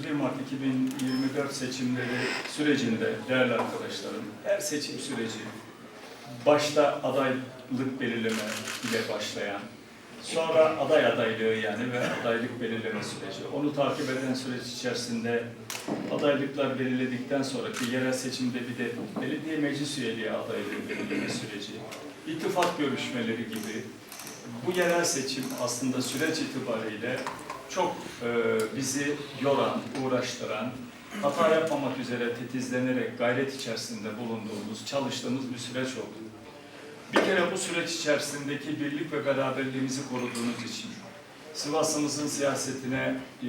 31 Mart 2024 seçimleri sürecinde değerli arkadaşlarım, her seçim süreci başta adaylık belirleme ile başlayan, sonra aday adaylığı yani ve adaylık belirleme süreci, onu takip eden süreç içerisinde adaylıklar belirledikten sonraki yerel seçimde bir de belediye meclis üyeliği adaylığı belirleme süreci, ittifak görüşmeleri gibi bu yerel seçim aslında süreç itibariyle çok e, bizi yoran, uğraştıran, hata yapmamak üzere titizlenerek gayret içerisinde bulunduğumuz, çalıştığımız bir süreç oldu. Bir kere bu süreç içerisindeki birlik ve beraberliğimizi koruduğunuz için, Sivas'ımızın siyasetine e,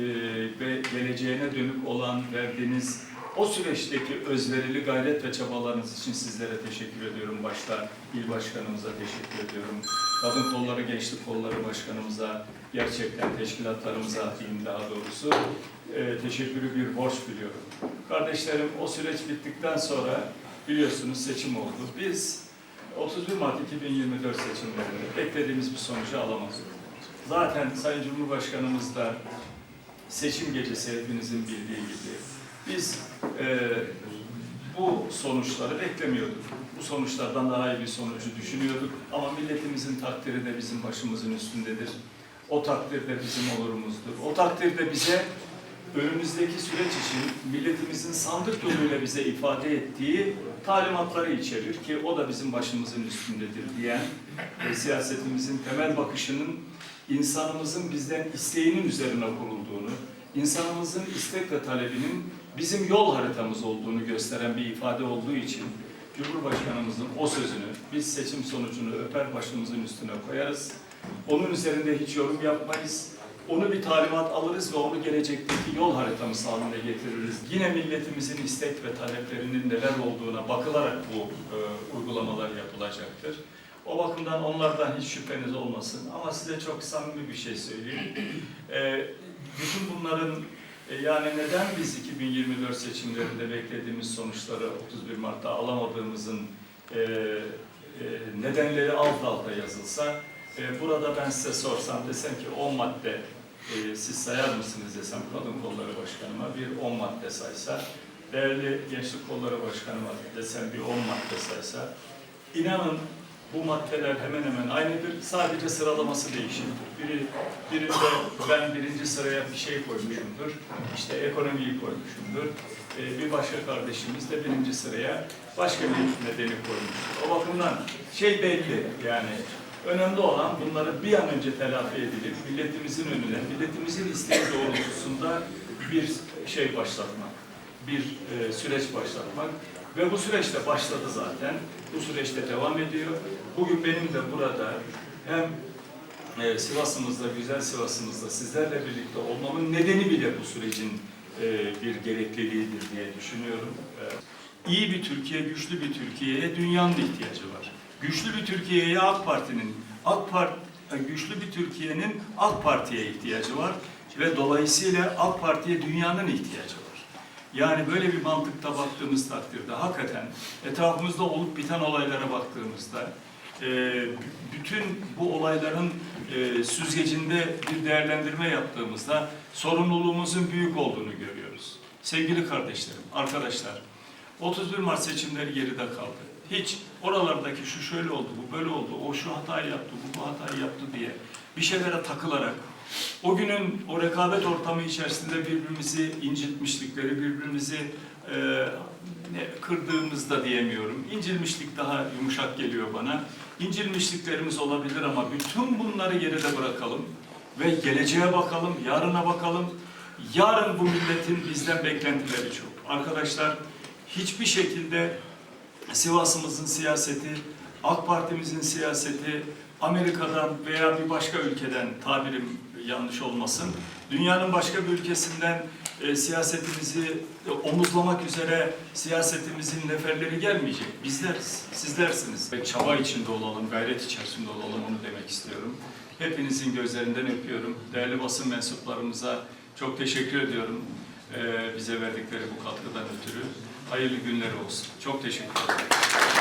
ve geleceğine dönük olan verdiğiniz o süreçteki özverili gayret ve çabalarınız için sizlere teşekkür ediyorum. Başta il başkanımıza teşekkür ediyorum. Kadın kolları, gençlik kolları başkanımıza, gerçekten teşkilatlarımıza diyeyim daha doğrusu e, teşekkürü bir borç biliyorum. Kardeşlerim o süreç bittikten sonra biliyorsunuz seçim oldu. Biz 31 Mart 2024 seçimlerinde beklediğimiz bir sonucu alamadık. Zaten Sayın Cumhurbaşkanımız da seçim gecesi hepinizin bildiği gibi biz e, bu sonuçları beklemiyorduk. Bu sonuçlardan daha iyi bir sonucu düşünüyorduk ama milletimizin takdiri de bizim başımızın üstündedir. O takdir de bizim olurumuzdur. O takdir de bize önümüzdeki süreç için milletimizin sandık yoluyla bize ifade ettiği talimatları içerir ki o da bizim başımızın üstündedir diyen ve siyasetimizin temel bakışının insanımızın bizden isteğinin üzerine kurulduğunu, insanımızın istek ve talebinin bizim yol haritamız olduğunu gösteren bir ifade olduğu için Cumhurbaşkanımızın o sözünü biz seçim sonucunu öper başımızın üstüne koyarız. Onun üzerinde hiç yorum yapmayız. Onu bir talimat alırız ve onu gelecekteki yol haritamız haline getiririz. Yine milletimizin istek ve taleplerinin neler olduğuna bakılarak bu e, uygulamalar yapılacaktır. O bakımdan onlardan hiç şüpheniz olmasın. Ama size çok samimi bir şey söyleyeyim. E, bütün bunların e, yani neden biz 2024 seçimlerinde beklediğimiz sonuçları 31 Mart'ta alamadığımızın e, e, nedenleri alt alta yazılsa e, burada ben size sorsam desem ki 10 madde e, siz sayar mısınız desem kadın kolları başkanıma bir 10 madde saysa değerli gençlik kolları başkanıma desem bir 10 madde saysa inanın bu maddeler hemen hemen aynıdır. Sadece sıralaması değişiktir. Biri, birinde ben birinci sıraya bir şey koymuşumdur. İşte ekonomiyi koymuşumdur. Ee, bir başka kardeşimiz de birinci sıraya başka bir nedeni koymuştur. O bakımdan şey belli yani önemli olan bunları bir an önce telafi edilip milletimizin önüne, milletimizin isteği doğrultusunda bir şey başlatmak, bir e, süreç başlatmak. Ve bu süreçte başladı zaten. Bu süreçte devam ediyor. Bugün benim de burada hem e, Sivas'ımızda, güzel Sivas'ımızda sizlerle birlikte olmamın nedeni bile bu sürecin e, bir gerekliliğidir diye düşünüyorum. E, iyi bir Türkiye, güçlü bir Türkiye'ye dünyanın ihtiyacı var. Güçlü bir Türkiye'ye AK Parti'nin, AK Part, e, güçlü bir Türkiye'nin AK Parti'ye ihtiyacı var ve dolayısıyla AK Parti'ye dünyanın ihtiyacı var. Yani böyle bir mantıkta baktığımız takdirde hakikaten etrafımızda olup biten olaylara baktığımızda e, bütün bu olayların e, süzgecinde bir değerlendirme yaptığımızda sorumluluğumuzun büyük olduğunu görüyoruz. Sevgili kardeşlerim, arkadaşlar, 31 Mart seçimleri geride kaldı. Hiç oralardaki şu şöyle oldu, bu böyle oldu, o şu hatayı yaptı, bu bu hatayı yaptı diye bir şeylere takılarak o günün o rekabet ortamı içerisinde birbirimizi incitmişlikleri, birbirimizi e, ne, kırdığımızda diyemiyorum. İncilmişlik daha yumuşak geliyor bana. İncilmişliklerimiz olabilir ama bütün bunları geride bırakalım ve geleceğe bakalım, yarına bakalım. Yarın bu milletin bizden beklentileri çok. Arkadaşlar hiçbir şekilde Sivas'ımızın siyaseti, AK Parti'mizin siyaseti, Amerika'dan veya bir başka ülkeden tabirim yanlış olmasın, dünyanın başka bir ülkesinden e, siyasetimizi e, omuzlamak üzere siyasetimizin neferleri gelmeyecek. Bizleriz, sizlersiniz. Çaba içinde olalım, gayret içerisinde olalım onu demek istiyorum. Hepinizin gözlerinden öpüyorum. Değerli basın mensuplarımıza çok teşekkür ediyorum. E, bize verdikleri bu katkıdan ötürü. Hayırlı günler olsun. Çok teşekkür ederim.